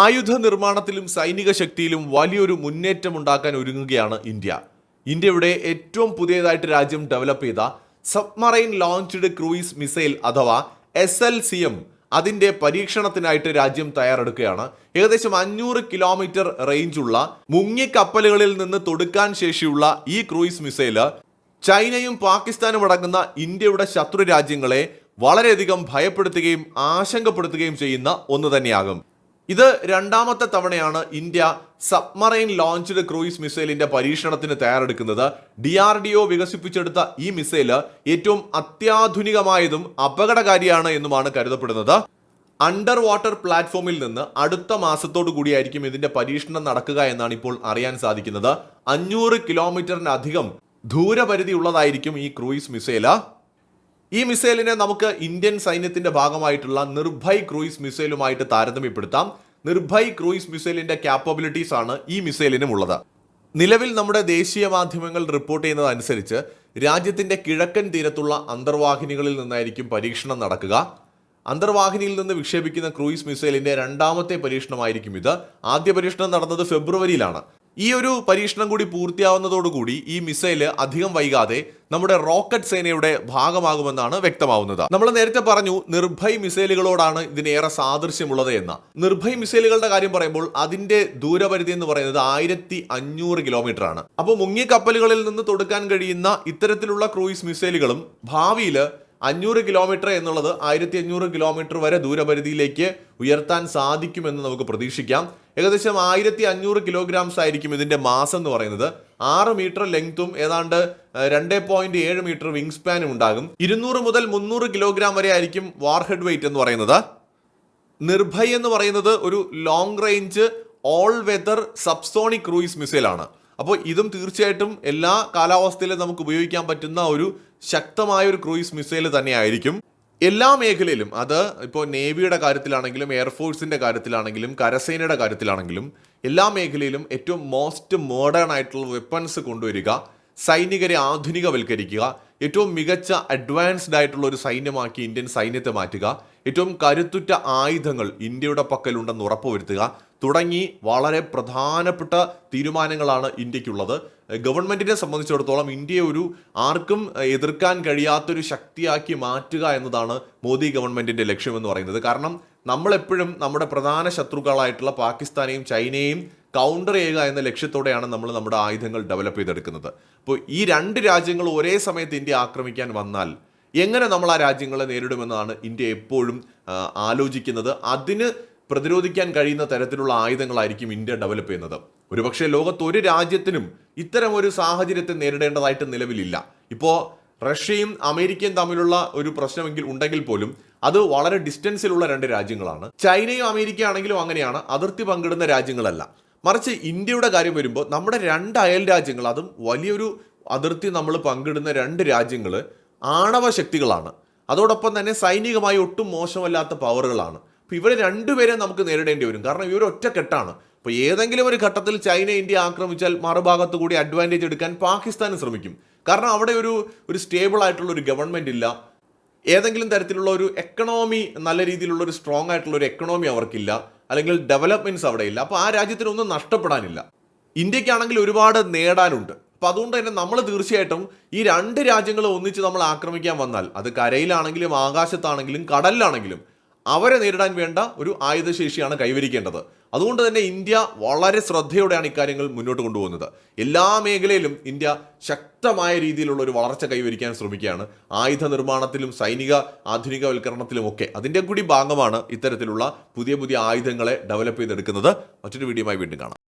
ആയുധ നിർമ്മാണത്തിലും സൈനിക ശക്തിയിലും വലിയൊരു മുന്നേറ്റം ഉണ്ടാക്കാൻ ഒരുങ്ങുകയാണ് ഇന്ത്യ. ഇന്ത്യയുടെ ഏറ്റവും പുതിയതായിട്ട് രാജ്യം ഡെവലപ്പ് ചെയ്ത സബ്മറൈൻ ലോഞ്ച്ഡ് ക്രൂയിസ് മിസൈൽ അഥവാ എസ് എൽ സി എം അതിന്റെ പരീക്ഷണത്തിനായിട്ട് രാജ്യം തയ്യാറെടുക്കുകയാണ്. ഏകദേശം അഞ്ഞൂറ് കിലോമീറ്റർ റേഞ്ചുള്ള മുങ്ങിക്കപ്പലുകളിൽ നിന്ന് തൊടുക്കാൻ ശേഷിയുള്ള ഈ ക്രൂയിസ് മിസൈൽ ചൈനയും പാകിസ്ഥാനും അടങ്ങുന്ന ഇന്ത്യയുടെ ശത്രു രാജ്യങ്ങളെ വളരെയധികം ഭയപ്പെടുത്തുകയും ആശങ്കപ്പെടുത്തുകയും ചെയ്യുന്ന ഒന്ന് തന്നെയാകും. ഇത് രണ്ടാമത്തെ തവണയാണ് ഇന്ത്യ സബ്മറൈൻ ലോഞ്ച്ഡ് ക്രൂയിസ് മിസൈലിന്റെ പരീക്ഷണത്തിന് തയ്യാറെടുക്കുന്നത്. ഡി ആർ ഡി ഒ വികസിപ്പിച്ചെടുത്ത ഈ മിസൈൽ ഏറ്റവും അത്യാധുനികമായതും അപകടകാരിയാണ് എന്നുമാണ് കരുതപ്പെടുന്നത്. അണ്ടർ വാട്ടർ പ്ലാറ്റ്ഫോമിൽ നിന്ന് അടുത്ത മാസത്തോടു കൂടിയായിരിക്കും ഇതിന്റെ പരീക്ഷണം നടക്കുക എന്നാണ് ഇപ്പോൾ അറിയാൻ സാധിക്കുന്നത്. അഞ്ഞൂറ് കിലോമീറ്ററിനധികം ദൂരപരിധി ഉള്ളതായിരിക്കും ഈ ക്രൂയിസ് മിസൈൽ. ഈ മിസൈലിനെ നമുക്ക് ഇന്ത്യൻ സൈന്യത്തിന്റെ ഭാഗമായിട്ടുള്ള നിർഭയ് ക്രൂയിസ് മിസൈലുമായിട്ട് താരതമ്യപ്പെടുത്താം. നിർഭയ് ക്രൂയിസ് മിസൈലിന്റെ ക്യാപ്പബിലിറ്റീസ് ആണ് ഈ മിസൈലിനും ഉള്ളത്. നിലവിൽ നമ്മുടെ ദേശീയ മാധ്യമങ്ങൾ റിപ്പോർട്ട് ചെയ്യുന്നതനുസരിച്ച് രാജ്യത്തിന്റെ കിഴക്കൻ തീരത്തുള്ള അന്തർവാഹിനികളിൽ നിന്നായിരിക്കും പരീക്ഷണം നടക്കുക. അന്തർവാഹിനിയിൽ നിന്ന് വിക്ഷേപിക്കുന്ന ക്രൂയിസ് മിസൈലിന്റെ രണ്ടാമത്തെ പരീക്ഷണമായിരിക്കും ഇത്. ആദ്യ പരീക്ഷണം നടന്നത് ഫെബ്രുവരിയിലാണ്. ഈ ഒരു പരീക്ഷണം കൂടി പൂർത്തിയാവുന്നതോടുകൂടി ഈ മിസൈൽ അധികം വൈകാതെ നമ്മുടെ റോക്കറ്റ് സേനയുടെ ഭാഗമാകുമെന്നാണ് വ്യക്തമാവുന്നത്. നമ്മൾ നേരത്തെ പറഞ്ഞു നിർഭയ് മിസൈലുകളോടാണ് ഇതിനേറെ സാദൃശ്യമുള്ളത് എന്ന. നിർഭയ് മിസൈലുകളുടെ കാര്യം പറയുമ്പോൾ അതിന്റെ ദൂരപരിധി എന്ന് പറയുന്നത് ആയിരത്തി അഞ്ഞൂറ് കിലോമീറ്റർ ആണ് അപ്പോൾ മുങ്ങിയ കപ്പലുകളിൽ നിന്ന് തൊടുക്കാൻ കഴിയുന്ന ഇത്തരത്തിലുള്ള ക്രൂയിസ് മിസൈലുകളും ഭാവിയിൽ അഞ്ഞൂറ് കിലോമീറ്റർ എന്നുള്ളത് ആയിരത്തി അഞ്ഞൂറ് കിലോമീറ്റർ വരെ ദൂരപരിധിയിലേക്ക് ഉയർത്താൻ സാധിക്കുമെന്ന് നമുക്ക് പ്രതീക്ഷിക്കാം. ഏകദേശം ആയിരത്തി അഞ്ഞൂറ് കിലോഗ്രാംസ് ആയിരിക്കും ഇതിന്റെ മാസം എന്ന് പറയുന്നത്. ആറ് മീറ്റർ ലെങ്ത്തും ഏതാണ്ട് രണ്ട് പോയിന്റ് ഏഴ് മീറ്റർ വിങ് സ്പാനും ഉണ്ടാകും. ഇരുന്നൂറ് മുതൽ മുന്നൂറ് കിലോഗ്രാം വരെ ആയിരിക്കും വാർഹെഡ് വെയിറ്റ് എന്ന് പറയുന്നത്. നിർഭയ് എന്ന് പറയുന്നത് ഒരു long range all weather subsonic cruise മിസൈലാണ് അപ്പോൾ ഇതും തീർച്ചയായിട്ടും എല്ലാ കാലാവസ്ഥയിലും നമുക്ക് ഉപയോഗിക്കാൻ പറ്റുന്ന ഒരു ശക്തമായ ഒരു ക്രൂയിസ് മിസൈൽ തന്നെയായിരിക്കും. എല്ലാ മേഖലയിലും അത് ഇപ്പോൾ നേവിയുടെ കാര്യത്തിലാണെങ്കിലും എയർഫോഴ്സിന്റെ കാര്യത്തിലാണെങ്കിലും കരസേനയുടെ കാര്യത്തിലാണെങ്കിലും എല്ലാ മേഖലയിലും ഏറ്റവും മോസ്റ്റ് മോഡേൺ ആയിട്ടുള്ള വെപ്പൺസ് കൊണ്ടുവരിക സൈനികരെ ആധുനികവൽക്കരിക്കുക ഏറ്റവും മികച്ച അഡ്വാൻസ്ഡ് ആയിട്ടുള്ള ഒരു സൈന്യമാക്കി ഇന്ത്യൻ സൈന്യത്തെ മാറ്റുക ഏറ്റവും കരുത്തുറ്റ ആയുധങ്ങൾ ഇന്ത്യയുടെ പക്കലുണ്ടെന്ന് ഉറപ്പുവരുത്തുക തുടങ്ങി വളരെ പ്രധാനപ്പെട്ട തീരുമാനങ്ങളാണ് ഇന്ത്യക്കുള്ളത്. ഗവൺമെന്റിനെ സംബന്ധിച്ചിടത്തോളം ഇന്ത്യയെ ഒരു ആർക്കും എതിർക്കാൻ കഴിയാത്തൊരു ശക്തിയാക്കി മാറ്റുക എന്നതാണ് മോദി ഗവൺമെന്റിന്റെ ലക്ഷ്യമെന്ന് പറയുന്നത്. കാരണം നമ്മളെപ്പോഴും നമ്മുടെ പ്രധാന ശത്രുക്കളായിട്ടുള്ള പാകിസ്ഥാനെയും ചൈനയെയും കൗണ്ടർ ചെയ്യുക എന്ന ലക്ഷ്യത്തോടെയാണ് നമ്മൾ നമ്മുടെ ആയുധങ്ങൾ ഡെവലപ്പ് ചെയ്തെടുക്കുന്നത്. അപ്പോൾ ഈ രണ്ട് രാജ്യങ്ങൾ ഒരേ സമയത്ത് ഇന്ത്യ ആക്രമിക്കാൻ വന്നാൽ എങ്ങനെ നമ്മൾ ആ രാജ്യങ്ങളെ നേരിടുമെന്നാണ് ഇന്ത്യ എപ്പോഴും ആലോചിക്കുന്നത്. അതിന് പ്രതിരോധിക്കാൻ കഴിയുന്ന തരത്തിലുള്ള ആയുധങ്ങളായിരിക്കും ഇന്ത്യ ഡെവലപ്പ് ചെയ്യുന്നത്. ഒരുപക്ഷെ ലോകത്ത് ഒരു രാജ്യത്തിനും ഇത്തരം ഒരു സാഹചര്യത്തെ നേരിടേണ്ടതായിട്ട് നിലവിലില്ല. ഇപ്പോൾ റഷ്യയും അമേരിക്കയും തമ്മിലുള്ള ഒരു പ്രശ്നമെങ്കിൽ ഉണ്ടെങ്കിൽ പോലും അത് വളരെ ഡിസ്റ്റൻസിലുള്ള രണ്ട് രാജ്യങ്ങളാണ്. ചൈനയും അമേരിക്ക ആണെങ്കിലും അങ്ങനെയാണ് അതിർത്തി പങ്കിടുന്ന രാജ്യങ്ങളല്ല. മറിച്ച് ഇന്ത്യയുടെ കാര്യം വരുമ്പോൾ നമ്മുടെ രണ്ട് അയൽ രാജ്യങ്ങൾ അതും വലിയൊരു അതിർത്തി നമ്മൾ പങ്കിടുന്ന രണ്ട് രാജ്യങ്ങൾ ആണവ ശക്തികളാണ്. അതോടൊപ്പം തന്നെ സൈനികമായി ഒട്ടും മോശമല്ലാത്ത പവറുകളാണ് അപ്പോൾ ഇവരെ രണ്ടുപേരെ നമുക്ക് നേരിടേണ്ടി വരും. കാരണം ഇവർ ഒറ്റക്കെട്ടാണ് അപ്പോൾ ഏതെങ്കിലും ഒരു ഘട്ടത്തിൽ ചൈന ഇന്ത്യ ആക്രമിച്ചാൽ മറുഭാഗത്ത് കൂടി അഡ്വാന്റേജ് എടുക്കാൻ പാകിസ്ഥാനും ശ്രമിക്കും. കാരണം അവിടെ ഒരു ഒരു സ്റ്റേബിൾ ആയിട്ടുള്ള ഒരു ഗവൺമെന്റ് ഇല്ല. ഏതെങ്കിലും തരത്തിലുള്ള ഒരു എക്കണോമി നല്ല രീതിയിലുള്ള ഒരു സ്ട്രോങ് ആയിട്ടുള്ള ഒരു എക്കണോമി അവർക്കില്ല. അല്ലെങ്കിൽ ഡെവലപ്മെന്റ്സ് അവിടെ ഇല്ല. അപ്പോൾ ആ രാജ്യത്തിനൊന്നും നഷ്ടപ്പെടാനില്ല. ഇന്ത്യക്കാണെങ്കിൽ ഒരുപാട് നേടാനുണ്ട്. അപ്പോൾ അതുകൊണ്ട് തന്നെ നമ്മൾ തീർച്ചയായിട്ടും ഈ രണ്ട് രാജ്യങ്ങൾ ഒന്നിച്ച് നമ്മൾ ആക്രമിക്കാൻ വന്നാൽ അത് കരയിലാണെങ്കിലും ആകാശത്താണെങ്കിലും കടലിലാണെങ്കിലും അവരെ നേരിടാൻ വേണ്ട ഒരു ആയുധശേഷിയാണ് കൈവരിക്കേണ്ടത്. അതുകൊണ്ട് തന്നെ ഇന്ത്യ വളരെ ശ്രദ്ധയോടെയാണ് ഇക്കാര്യങ്ങൾ മുന്നോട്ട് കൊണ്ടുപോകുന്നത്. എല്ലാ മേഖലയിലും ഇന്ത്യ ശക്തമായ രീതിയിലുള്ള ഒരു വളർച്ച കൈവരിക്കാൻ ശ്രമിക്കുകയാണ്. ആയുധ നിർമ്മാണത്തിലും സൈനിക ആധുനികവൽക്കരണത്തിലും ഒക്കെ. അതിന്റെ കൂടി ഭാഗമാണ് ഇത്തരത്തിലുള്ള പുതിയ പുതിയ ആയുധങ്ങളെ ഡെവലപ്പ് ചെയ്തെടുക്കുന്നത്. മറ്റൊരു വീഡിയോയുമായി വീണ്ടും കാണാം.